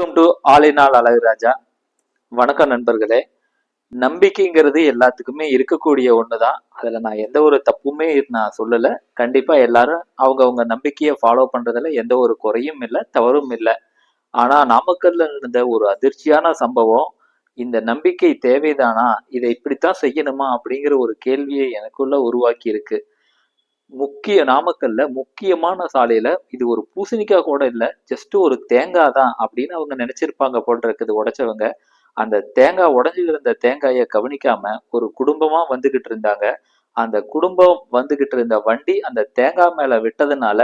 Welcome to ஆலினால் Azhaguraja வணக்கம் நண்பர்களே. நம்பிக்கைங்கிறது எல்லாத்துக்குமே இருக்கக்கூடிய ஒண்ணுதான். அதுல நான் எந்த ஒரு தப்புமே நான் சொல்லல. கண்டிப்பா எல்லாரும் அவங்கவுங்க நம்பிக்கையை ஃபாலோ பண்றதுல எந்த ஒரு குறையும் இல்லை தவறும் இல்லை. ஆனா நாமக்கல்ல நடந்த ஒரு அதிர்ச்சியான சம்பவம் இந்த நம்பிக்கை தேவைதானா? இதை இப்படித்தான் செய்யணுமா அப்படிங்கிற ஒரு கேள்வியை எனக்குள்ள உருவாக்கி இருக்கு முக்கிய நாமக்கல்ல முக்கியமான சாலையில இது ஒரு பூசணிக்காய் கூட இல்லை ஜஸ்ட் ஒரு தேங்காய் தான் அப்படின்னு அவங்க நினைச்சிருப்பாங்க போல் இருக்குது உடைச்சவங்க. அந்த தேங்காய் உடஞ்சு இருந்த தேங்காயை கவனிக்காம ஒரு குடும்பமா வந்துகிட்டு இருந்தாங்க. அந்த குடும்பம் வந்துகிட்டு இருந்த வண்டி அந்த தேங்காய் மேல விட்டதுனால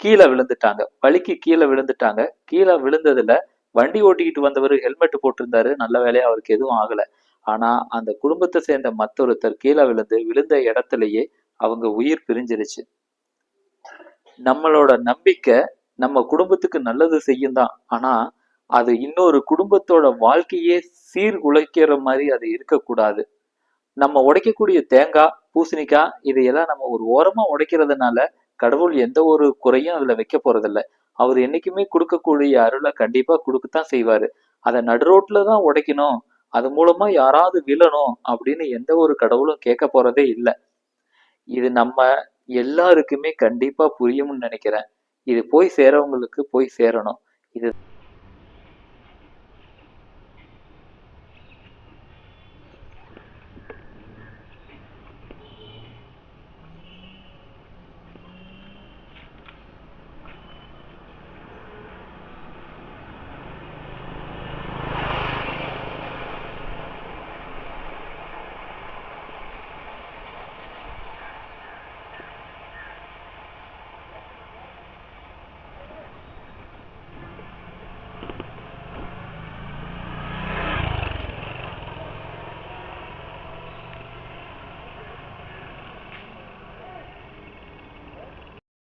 கீழே விழுந்துட்டாங்க. வலிக்கு கீழே விழுந்துட்டாங்க. கீழே விழுந்ததுல வண்டி ஓட்டிக்கிட்டு வந்தவர் ஹெல்மெட் போட்டிருந்தாரு. நல்ல வேலையா அவருக்கு எதுவும் ஆகல. ஆனா அந்த குடும்பத்தை சேர்ந்த மற்றொருத்தர் கீழே விழுந்து விழுந்த இடத்துலயே அவங்க உயிர் பிரிஞ்சிருச்சு. நம்மளோட நம்பிக்கை நம்ம குடும்பத்துக்கு நல்லது செய்யும் தான் ஆனா அது இன்னொரு குடும்பத்தோட வாழ்க்கையே சீர்குலைக்கிற மாதிரி அது இருக்கக்கூடாது. நம்ம உடைக்கக்கூடிய தேங்காய் பூசணிக்காய் இதையெல்லாம் நம்ம ஒரு ஓரமா உடைக்கிறதுனால கடவுள் எந்த ஒரு குறையும் அதுல வைக்க போறதில்ல. அவர் என்னைக்குமே கொடுக்கக்கூடிய அருளை கண்டிப்பா கொடுக்கத்தான் செய்வாரு. அதை நடுரோட்ல தான் உடைக்கணும். அது மூலமா யாராவது விழணும் அப்படின்னு எந்த ஒரு கடவுளும் கேட்க போறதே இல்லை. இது நம்ம எல்லாருக்குமே கண்டிப்பா புரியும்னு நினைக்கிறேன். இது போய் சேரவங்களுக்கு போய் சேரணும். இது